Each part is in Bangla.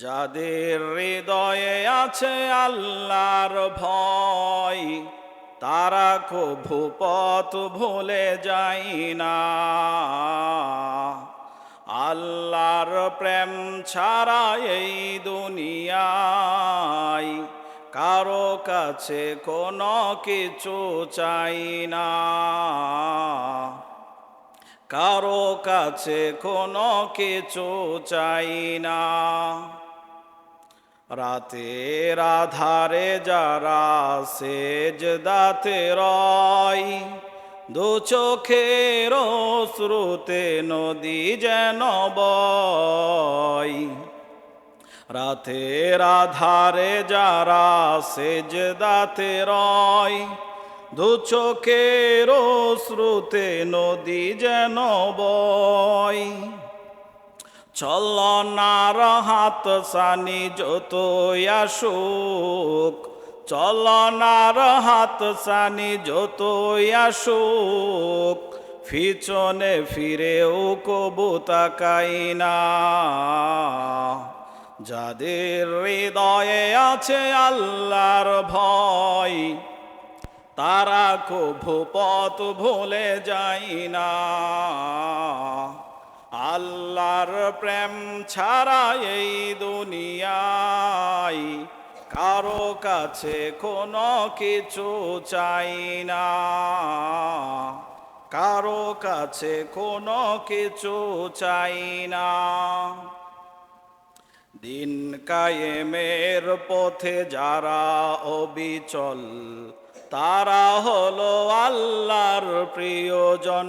যাদের হৃদয়ে আছে আল্লাহর ভয়, তারা কভু পথ ভুলে যায় না। আল্লাহর প্রেম ছাড়া এই দুনিয়ায় কারও কাছে কোনো কিছু চাই না। কারও কাছে কোনো কিছু চাই না। রাতের আধারে যারা সেজ দাতে রয়, দু চোখের শ্রুতে নদী যেন বয়। রাতের আধারে যারা সেজ দাতে রয়, দু চোখের শ্রুতে নদী যেন বয়। চলনার হাত সানি যত আসুক চলনার হাত সানি যত আসুক, পিছনে ফিরেও কবু তাকাই না। যাদের হৃদয়ে আছে আল্লাহর ভয়, তারা কভু পথ ভুলে যাই না। আল্লাহর প্রেম ছাড়া এই দুনিয়ায় কারও কাছে কোনো কিছু চাই না। কারও কাছে কোনো কিছু চাই না। দিন কায়েমের পথে যারা অবিচল, তারা হলো আল্লাহর প্রিয়জন।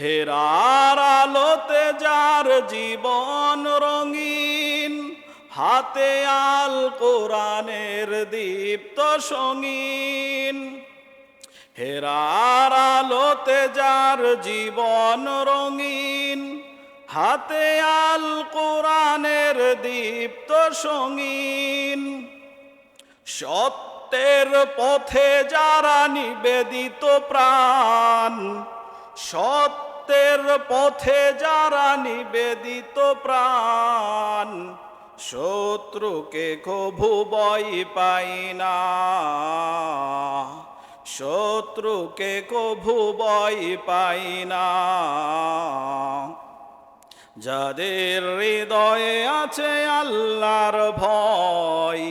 হেরার আলোতে যার জীবন রঙিন, হাতে আল কোরআনের দীপ্ত সঙ্গীন। হেরার আলোতে যার জীবন রঙিন, হাতে আল কোরআনের দীপ্ত সঙ্গীন। সত্যের পথে যারা নিবেদিত প্রাণ সত্যের পথে যারা নিবেদিত প্রাণ, শত্রুকে কভু বই পাই না। শত্রুকে কভু বই পাই না। যাদের হৃদয়ে আছে আল্লাহর ভয়,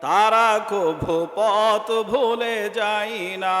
তারা কভু পথ ভুলে যাই না।